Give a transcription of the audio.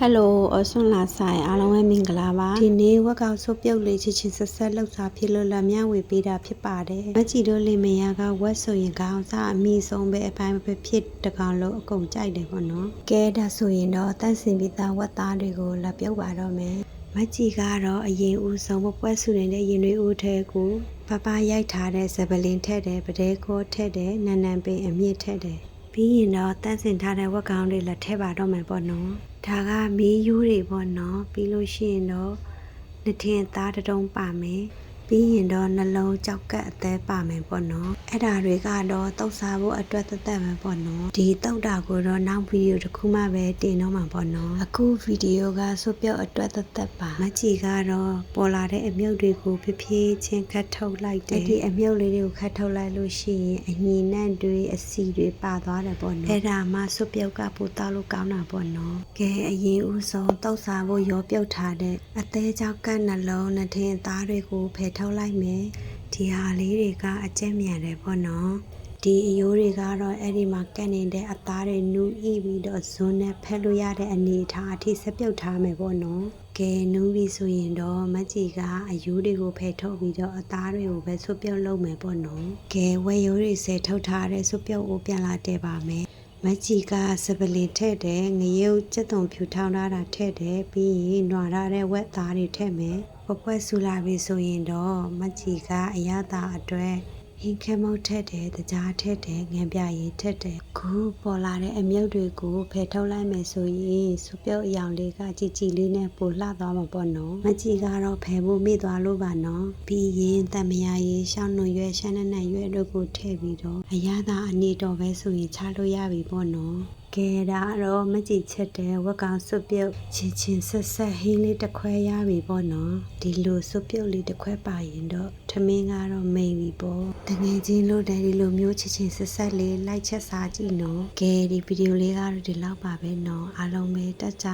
ဟယ်လိုအဆွန်လာဆိုင်အားလုံးပဲမင်္ဂလာပါဒီနေ့ဝက်ကောင်ဆုပ်ပြုတ်လေးချစ်ချင်းဆက်ဆက်လှုပ်စားဖြစ်လို့လက်မြဝေပေးတာဖြစ်ပါတယ်မကြည့်တော့လင်မယားကဝက်ဆိုရင်ခေါင်းစားအမိဆုံးပဲအပိုင်းပဲဖြစ်တကောင်လုံးအကုန်ကြိုက်တယ်ပေါ့နော်ကဲဒါဆိုရင်တော့တန့်စင်ပြီးသားဝက်သားတွေကိုလက်ပြုတ်ပါတော့မယ်မကြည့်ကတော့အရင်ဦးဆုံးဘပွဲစုနေတဲ့ရင်တွေဦးထဲကိုပပရိုက်ထားတဲ့ဇပလင်ထက်တယ်ပတဲခေါ်ထက်တယ်နန်နန်ပင်အမြင့်ထက်တယ် ပြီးရင်တော့တန့်စင်ထားတဲ့ဝက်ကောင်တွေလက်ထဲပါတော့မယ်ပေါ့နော်ဒါကမီးယူးတွေပေါ့နော်ပြီးလို့ရှိရင်တော့နှစ်ထင်သားတစ်တုံးပါမယ် ပြီးရင်တော့နှလုံးကြောက်ကပ်အသေးပါမယ်ပေါ့နော်အဲ့ဒါတွေကတော့တုတ်စားဖို့အတွက်သက်သက်ပဲပေါ့နော်ဒီတုတ်တာကိုတော့နောက်ဗီဒီယိုတစ်ခုမှပဲတင်တော့မှာပေါ့နော်အခုဗီဒီယိုကစွပ်ပြုတ်အတွက်သက်သက်ပါမကြည့်ကတော့ပေါ်လာတဲ့အမြုပ်တွေကိုဖြည်းဖြည်းချင်းခတ်ထုတ်လိုက်တယ်ဒီအမြုပ်လေးတွေကိုခတ်ထုတ်လိုက်လို့ရှိရင်အညီနှံ့တွေအစီတွေပါသွားတယ်ပေါ့နော်အဲ့ဒါမှစွပ်ပြုတ်ကပိုတောက်လို့ကောင်းတာပေါ့နော်ကဲအရင်ဦးဆုံးတုတ်စားဖို့ရောပြုတ်ထားတဲ့အသေးကြောက်ကနှလုံးနှစ်ထင်သားတွေကိုဖယ်ထုတ်လိုက်မယ်ဒီဟာလေးတွေကအကျက်မြန်တယ်ပေါ့နော်ဒီအယိုးတွေကတော့အဲ့ဒီမှာကက်နေတဲ့အသားတွေနူးဤပြီးတော့ဇွန်းနဲ့ဖက်လို့ရတဲ့အနေအထားအထိဆက်ပြုတ်ထားမယ်ပေါ့နော်။ကဲနူးပြီဆိုရင်တော့မက်ကြီးကအယိုးတွေကိုဖယ်ထုတ်ပြီးတော့အသားတွေကိုပဲဆွပြုတ်လုပ်မယ်ပေါ့နော်။ကဲဝက်ရိုးတွေဆယ်ထုတ်ထားတဲ့ဆွပြုတ်ကိုပြန်လာတဲ့ပါမယ်။မက်ကြီးကစပလင်ထည့်တယ်ငရုတ်စက်သွန်ဖြူထောင်းထားတာထည့်တယ်ပြီးရင်နွားထားတဲ့ဝက်သားတွေထည့်မယ်။ ပပွဲဆူလာပြီဆိုရင်တော့မက်ကြီးကအရသာအတွက်ဟင်းခဲမုတ်ထက်တယ်တကြားထက်တယ်ငံပြရည်ထက်တယ်ခုပေါ်လာတဲ့အမြုပ်တွေကိုဖယ်ထုတ်လိုက်မယ်ဆိုရင်စပြုတ်အယောင်လေးကကြည်ကြည်လေးနဲ့ပိုလှသွားမှာပေါ့နော်မကြည်ကတော့ဖယ်ဖို့မိသွားလို့ပါနော်ပြီးရင်တမယာရည်ရှောင်းနွံရွက်ရှမ်းနဲ့နဲ့ရွက်တို့ကိုထည့်ပြီးတော့အရသာအနေတော်ပဲဆိုရင်ချလို့ရပြီပေါ့နော် ကဲဒါတော့မကြည့်ချက်တဲ့ဝက်ကောင်စွပ်ပြုတ်ချင်းချင်းဆက်ဆက်ဟင်းလေးတစ်ခွဲရပြီပေါ့နော်ဒီလိုစွပ်ပြုတ်လေးတစ်ခွဲပါရင်တော့ထမင်းကတော့မိန်ပြီပေါ့တငယ်ချင်းလို့တယ်ဒီလိုမျိုးချင်းချင်းဆက်ဆက်လေးလိုက်ချက်စားကြည့်နော်ကဲဒီဗီဒီယိုလေးကတော့ဒီလောက်ပါပဲနော်အားလုံးပဲတက်ကြ